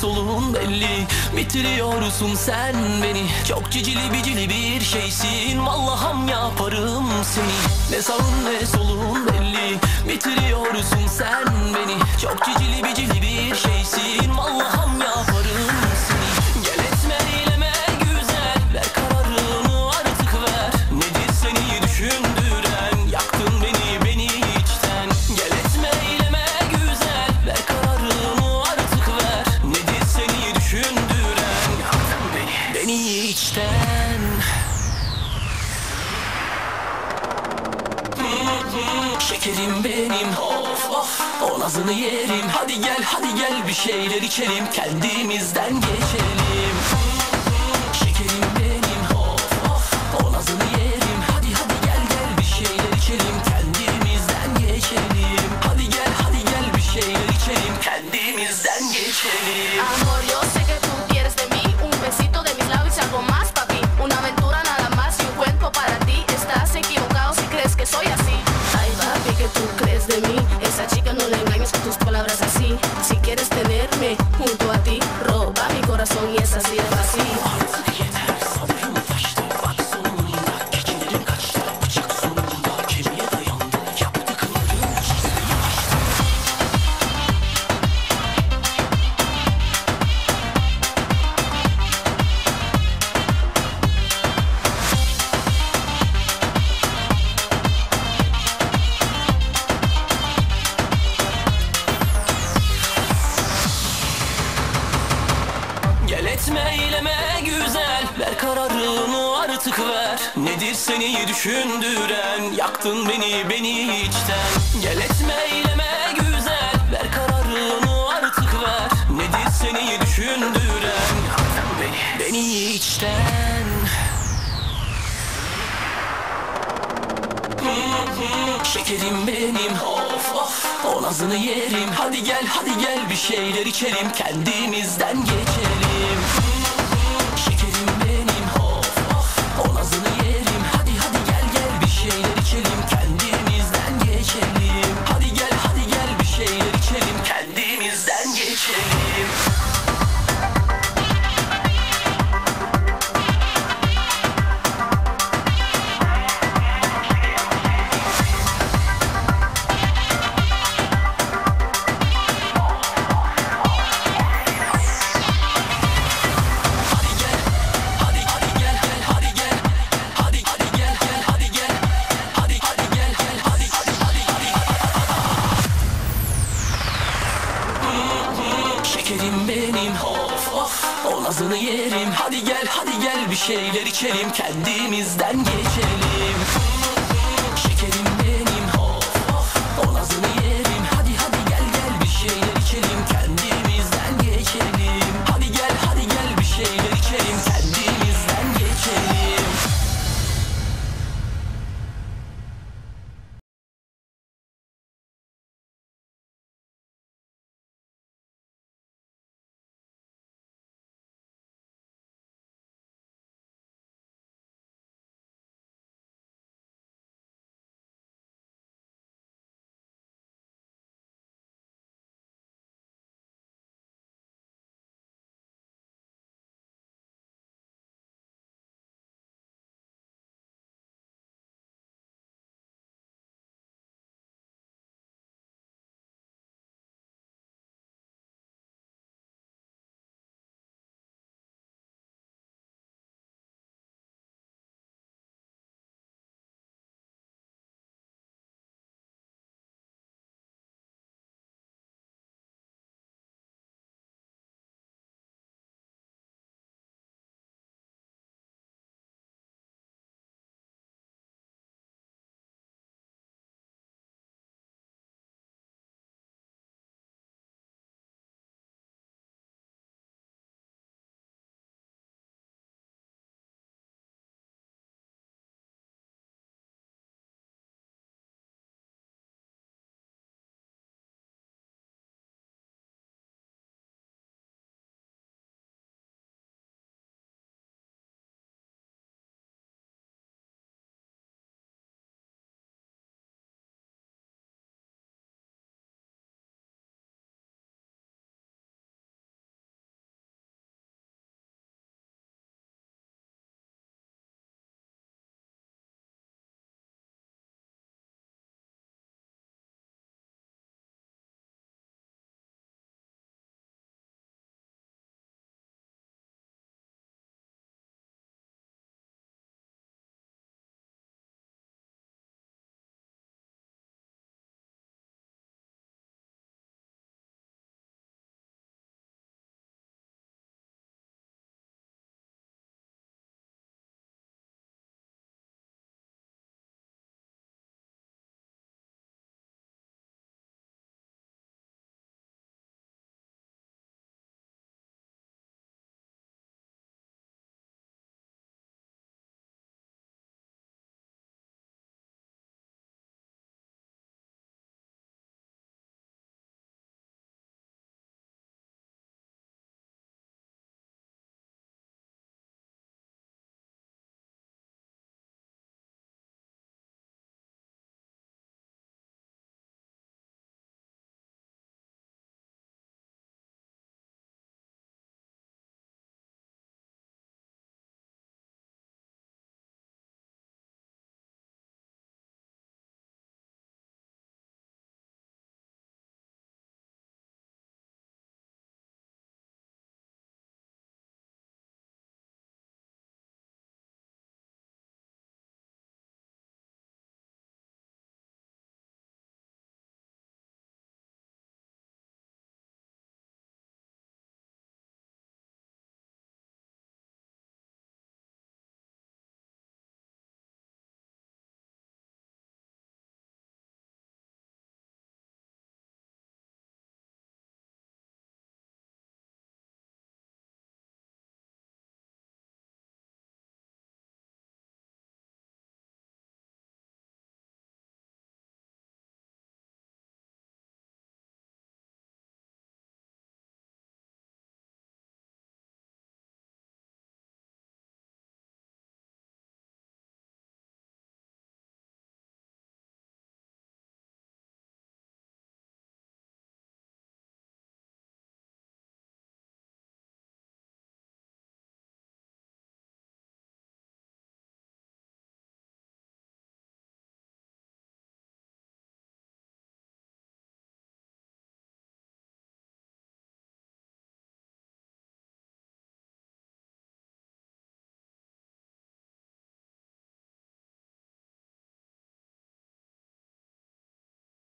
solun belli. Bitiriyorsun sen beni. Çok cicili bicili bir şeysin. Vallaham yaparım seni. Ne sağın ne solun belli. Bitiriyorsun sen beni. Çok cicili bicili bir şeysin. Vallaham yaparım Şekerim benim of of. O nazını yerim. Hadi gel hadi gel bir şeyler içelim. Kendimizden geçelim etme eyleme güzel. Ver kararını artık ver. Nedir seni düşündüren? Yaktın beni beni içten. Gel etme eyleme güzel. Ver kararını artık ver. Nedir seni düşündüren? Yaktın beni beni içten. Şekerim benim of of. O nazını yerim. Hadi gel hadi gel bir şeyler içelim. Kendimizden geçelim Şekerim O nazını yerim. Hadi gel hadi gel. Bir şeyler içelim. Kendimizden geçelim